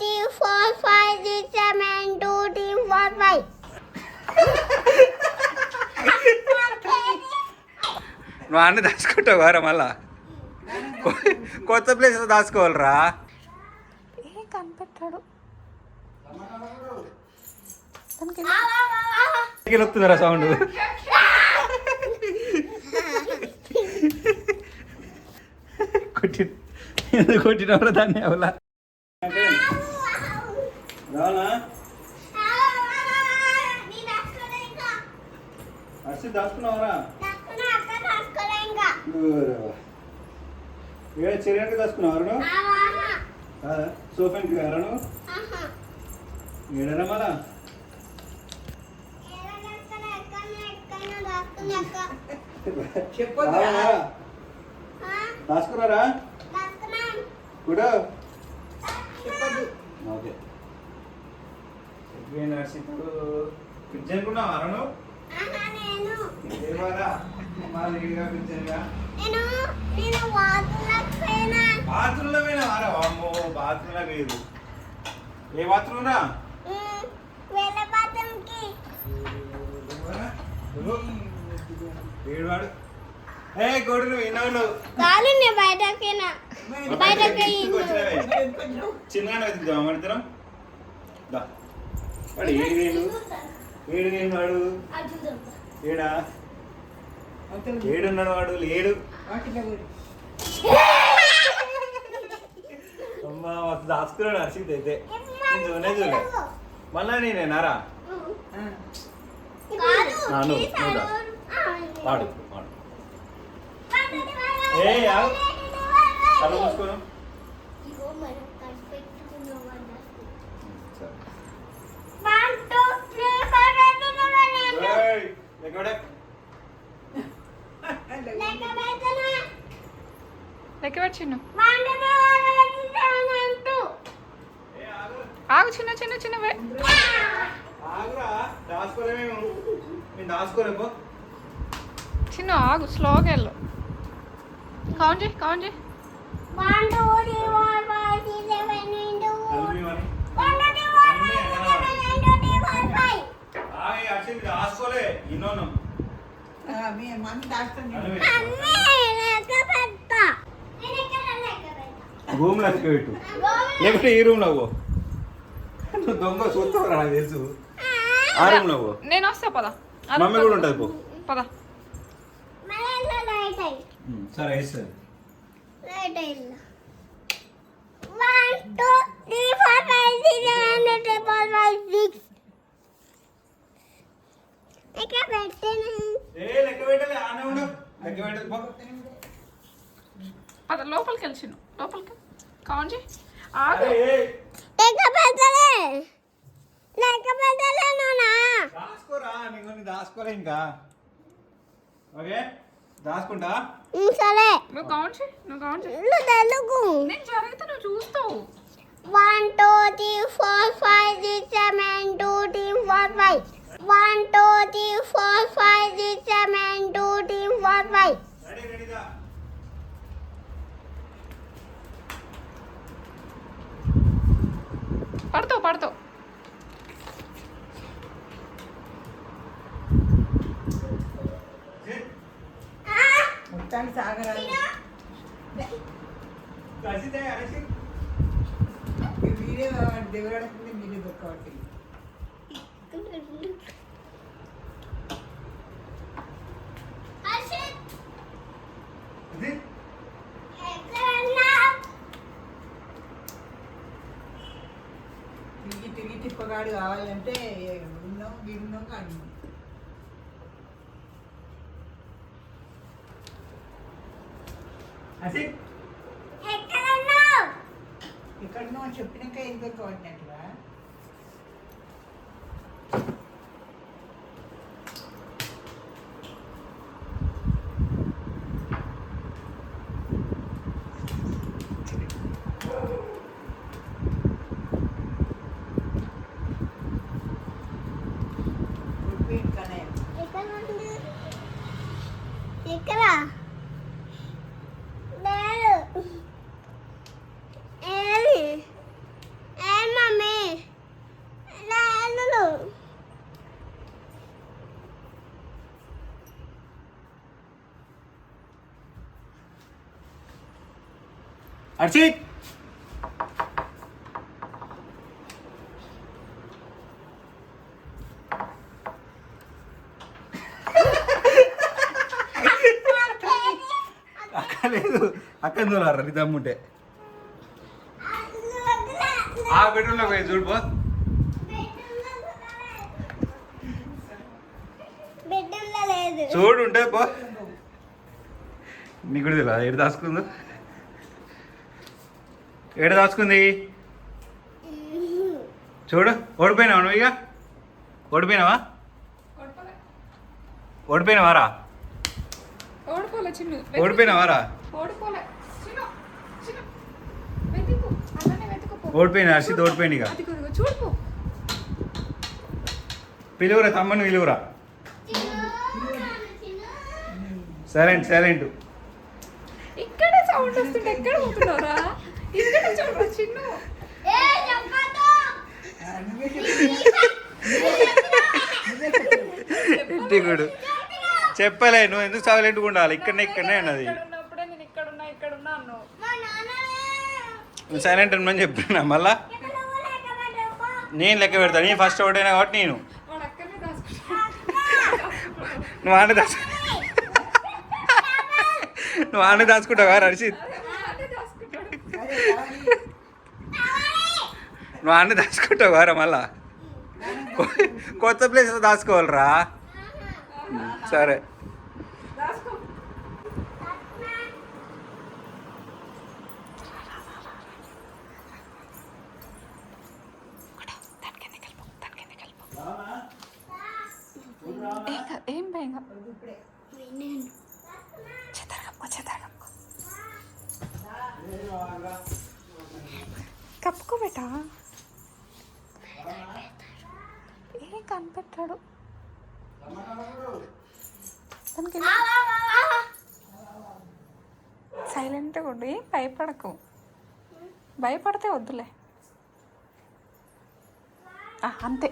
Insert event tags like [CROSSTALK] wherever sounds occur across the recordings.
three, four, five, six, seven, two, three, four, five. నువ్వు అన్నీ దాచుకుంటావు వారా మళ్ళా? కొత్త ప్లేస్లో దాచుకోవాలరా. ఏ కనిపెట్టాడు. సౌండ్ కొట్టి ఎందుకు కొట్టినవరా దాన్ని? ఎవలా రానా నేను అక్కడే ఇంకా అర్సి దాచుకున్నావరా? ఏడ చెరియడానికి ఆహా, సోఫానికి ఆహా. ఏడరా మళ్ళా? దాచుకున్నారా. కూడా ఓకే. చెప్పిన ఇప్పుడు ఫ్రిడ్జ్ అనుకున్నావా ఆహా, పోయినా. బాత్రూంలో పోయినావారా అమ్మో బాత్రూంలో లేదు ఏ బాత్రూమ్ రా ఉమ్, వెళ్ళ బాత్రూమ్కి ఏడువాడు. ఏ గోడు నువ్వు విన్నావు బయటకినా బయటకి దా. వాడు ఏడు వేలు. ఏడు వేలు వాడు. ఏడా? ఏడున్నాడు వాడు? లేడు అమ్మా మస్తు దాచుకున్నాడు హర్షిత్ అయితే. నేను చూడనే చూడలే. మళ్ళా నేనేనారా ఆ. నా నువ్వు, నువ్వు దా. వాడు. వాడు ఏ. కళ్ళు మూసుకోను సరే ఏయ్, ఎక్కడే పెట్టు చిన్ను ఏ, ఆగు. ఆగు చిన్న చిన్న చిన్నవే. ఆగురా దాచుకోలేమేమో నేను దాచుకోలేము చిన్న ఆగు స్లోగా వెళ్ళు. కౌంట్ చేయి కౌంట్ చేయి. ఆగే ఇన్నోను మీ దాస్తుంది కలిపి. పెట్టా రూమ్లో ఎత్తుకు పెట్టు. లేకుంటే ఈ రూమ్ పో. నువ్వు దొంగ చూస్తావు నాకు తెలుసు. ఆ రూమ్లో పో. నేను వస్తా పద. మమ్మీ కూడా ఉంటుంది పో. పద. సరే వేస్తుంది లోపలికి వెళ్ళి లోపలికి కౌంట్ చేయి ఆగు. లెక్క పెట్టలే. నాన్న దాచుకోరా నీకు దాచుకోలే ఇంకా. ఓకే దాచుకుంటా? సరే. నువ్వు కౌంట్ చేయి నువ్వు కౌంట్ చేయి ఇల్లు తెలుగు. నేను జరిగితే నువ్వు చూస్తావు. One two three four five six seven two three four five one two three four five six seven two three four five పడతావు పడతావు. కసితే అరసి ఈ వీడియో దిగడానికి వీడియో దొరకబట్టి ఇది తిరిగి తిప్పగాడు కావాలంటే ఉన్నాం వీడున్నాం కానీ. అసి ఎక్కడనో చెప్పినాక ఏం దొరకబట్టినట్టుగా ఉడిపోయింది కానీ ఇక్కడ లేదు ఏది ఏది హర్షిత్ అక్క లేదు. అక్క తమ్ముంటే ఆ బెడ్రూమ్లో పోయి చూడు బా బిడ్డల్లో లేదు. చూడు ఉంటే బా నీకు కూడా తెలియదు? ఏడు దాచుకుందో? ఏడు దాచుకుంది? చూడు ఓడిపోయినావా నువ్వు ఇక? ఓడిపోయినావా? ఓడిపోయినావారా? ఓడిపోయినావారా? ఓడిపోయినా? హర్షిత్ ఓడిపోయింది ఇక. పిలువురా తమ్మని పిలువురా. Silent silent. ఇక్కడే సౌండ్ వస్తుంటే ఎక్కడ పోతున్నారా ఇంటికుడు చెప్పలే నువ్వు ఎందుకు సైలెంట్గా ఉండాలి? ఇక్కడనే ఇక్కడనే అన్నది. నువ్వు సైలెంట్ ఉండమని చెప్పినా మళ్ళా? నేను లెక్క పెడతా. నేను ఫస్ట్ ఓటైనా కాబట్టి నేను. నువ్వు ఆనే దాచు నువ్వు ఆనే దాచుకుంటావా హర్షిత్ అదే దాచుకుంటాడు అదే కావాలి. నువ్వు అన్నీ దాచుకుంటావు రా మళ్ళా? కొత్త ప్లేస్ దాచుకోవాలరా. సరే. ఏం కాదు, కప్పుకోబెట్టా భయం కాదు. చెత్తరగమ్మ, చెత్తరగమ్మ. కప్పుకో బేటా ఏం కనిపెట్టాడు. దానికి సైలెంట్గా ఉండి భయపడకు. భయపడితే వద్దులే. ఆ, అంతే.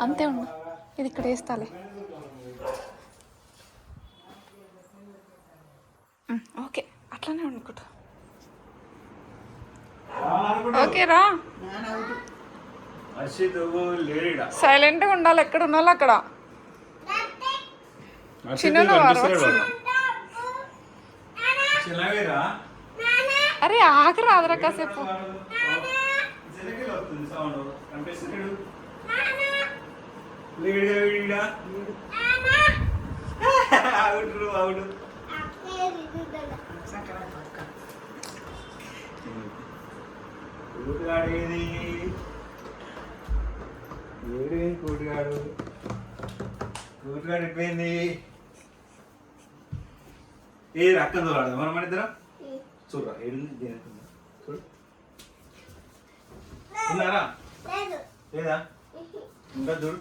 అంతే ఉండు. ఇది ఇక్కడ వేస్తాలే. ఓకే. అట్లానే వండుకుంటా ఓకే రా. లేడీడా సైలెంట్గా ఉండాలి. ఎక్కడ ఉండాలి అక్కడ? అరే ఆగరా ఆదరా కాసేపు. చిన్నకెళ్ళి ఏడు కూటుగాడు? కూటుగాడు ఎట్పోయింది ఏది రక్కం చూడాలి మనం మన ఇద్దరం? చూడరా ఏడు చూడు. ఉన్నారా? లేదు. లేదా? ఇంకా చూడు.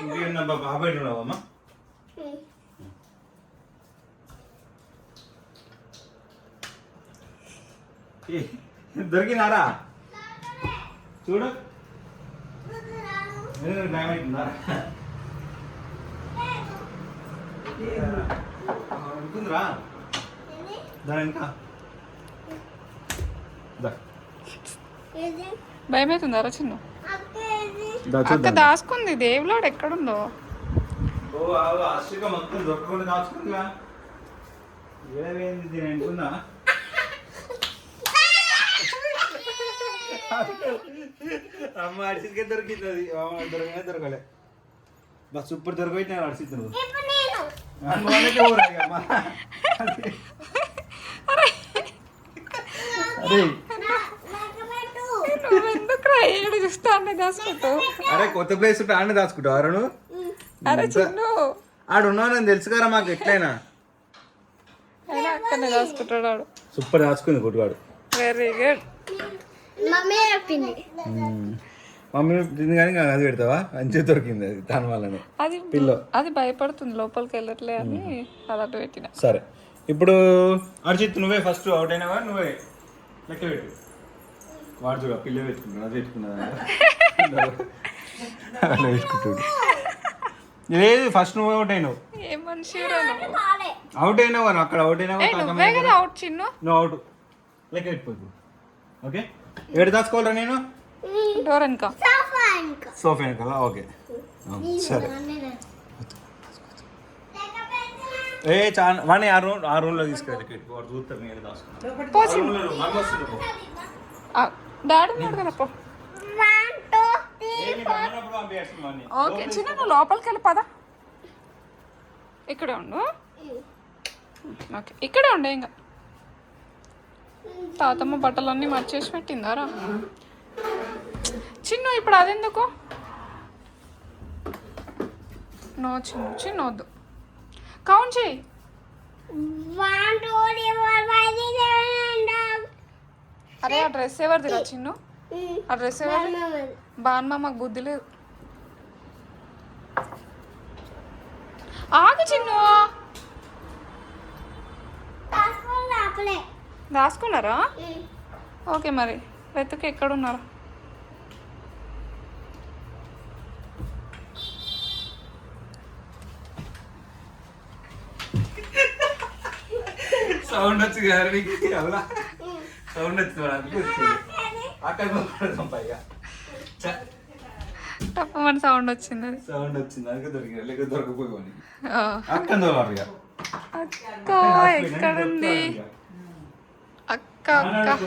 ఇంకేమన్నా బా బాబాయ్ ఉన్నావమ్మా ఏ, దొరికినారా? చూడు. ఏ, ఉంటుందిరా. దాని ఇంకా. దా. ఇది భయం అవుతుందారా చిన్న అక్క. దాచుకుంది దేవులాడు ఎక్కడుందో? దొరకకుండా దాచుకుందిగా. ఏమైంది దీని అనుకుందా అమ్మ అడిసికే దొరికింది. దొరకనే దొరకలే బస్ సూపర్ దొరకపోయి నేను? అడిసిద్దు. అరే. కొత్త ప్లేస్ ఉంటే ఆడనే దాచుకుంటావు అరే నువ్వు అరే చిన్ను. ఆడు ఉన్నానని తెలుసు కదా మాకు ఎట్లయినా. సూపర్ దాచుకుంది కొట్టువాడు వెరీ గుడ్ మమ్మీ చెప్పింది. మమ్మీ తింది కానీ అది పెడతావా? మంచిగా దొరికింది అది దాని వల్లనే. అది పిల్లో. అది భయపడుతుంది లోపలికి వెళ్ళట్లే అని అది అటు పెట్టిన. సరే. ఇప్పుడు అర్జిత్ నువ్వే ఫస్ట్ అవుట్ అయినావా? నువ్వే లెక్క పెట్టు. వాడు చూడ పిల్ల పెట్టుకున్నాడు అది పెట్టుకున్నా [LAUGHS] అలా పెట్టుకుంటాడు. లేదు ఫస్ట్ నువ్వే అవుట్ అయినావు. ఏ మనిషి అవుట్ అయినావు అని అక్కడ అవుట్ అయినావా నువ్వే? కదా. అవుట్ చిన్ను. నువ్వు అవుట్ లెక్క పెట్టిపోయి ఓకే ఏడు దాచుకోవాలరా నేను? డోర్ వెనక సోఫా వెనకాల ఓకే సరే. ఏ చా వాడిని ఆ రూమ్ ఆ రూమ్లో తీసుకెళ్ళి చూస్తారు నేను దాచుకున్నాను. డాడీ ఉన్నాడు కదా పో. ఓకే చిన్న నువ్వు లోపలికి వెళ్ళి పద. ఇక్కడే ఉండు. ఓకే ఇక్కడే ఉండే ఇంకా. తాతమ్మ బట్టలన్నీ మర్చేసి పెట్టిందారా? చిన్ను ఇప్పుడు అదెందుకు? నో చిన్ను చిన్న వద్దు. కౌంట్ చేయి. One two three four five six seven eight అరే ఆ డ్రెస్ ఎవరిదిరా చిన్ను? ఆ డ్రెస్ ఎవరిది? బాన్మా మాకు బుద్ధి లేదు. ఆగు చిన్ను. దాచుకున్నారా ఓకే మరి వెతుకు ఎక్కడున్నారా. సౌండ్ అలా సౌండ్ వచ్చింది అక్కడ పైగా. తప్పమని సౌండ్ వచ్చింది. అది సౌండ్ వచ్చింది అందుకే దొరికిన లేక దొరకపోయి. అక్కడ దొరకారు ఇక. అక్క ఎక్కడుంది? అక్క అక్క.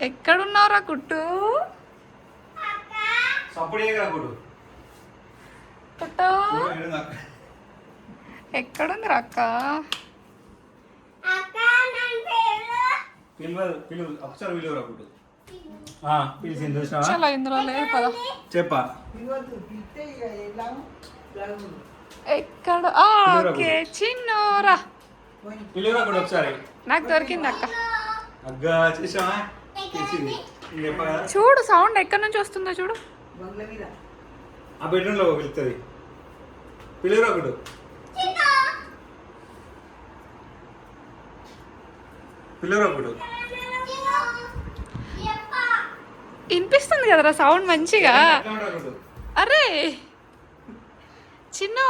ఎక్కడున్నారా కుట్టు? కుట్టు. ఎక్కడుంది అక్క. చాలా ఇందులో లేదు పద. చెప్పా. ఎక్కడ? ఓకే చిన్నోరా. పిలువురా ఒకసారి? నాకు దొరికింది అక్క. అగ్గా చేసావా? చూడు సౌండ్ ఎక్కడి నుంచి వస్తుందో చూడు. ఆ పిలువురా గుడు పిలువురా గుడు వినిపిస్తుంది కదరా సౌండ్ మంచిగా. అరే. చిన్ను.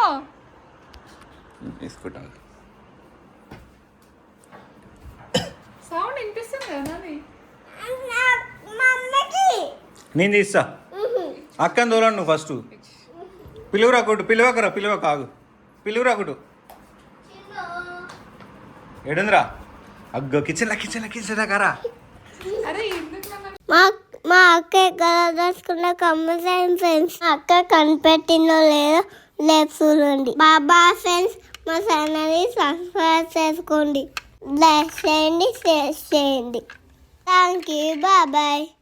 తీసుకుంటాను సౌండ్ వినిపిస్తుంది కదా నాని? తీస్తా. అక్కని దూరం నువ్వు ఫస్ట్. పిలువురా కొట్టు పిలువకరా పిలువ కాగు పిలువురా కొట్టు ఏడుందిరా? అగ్గో కిచెన్లా కిచెన్లా కిచెన్లా కరా. మా మా అక్క ఎక్కడ దాచుకున్న కమ్మసైన్ ఫ్రెండ్స్ అక్క కనిపెట్టిందో లేదో లేపు చూడండి. బాబా ఫ్రెండ్స్ మా ఛానల్ని సబ్స్క్రైబ్ చేసుకోండి. bless Sandy, share. Thank you. Bye bye.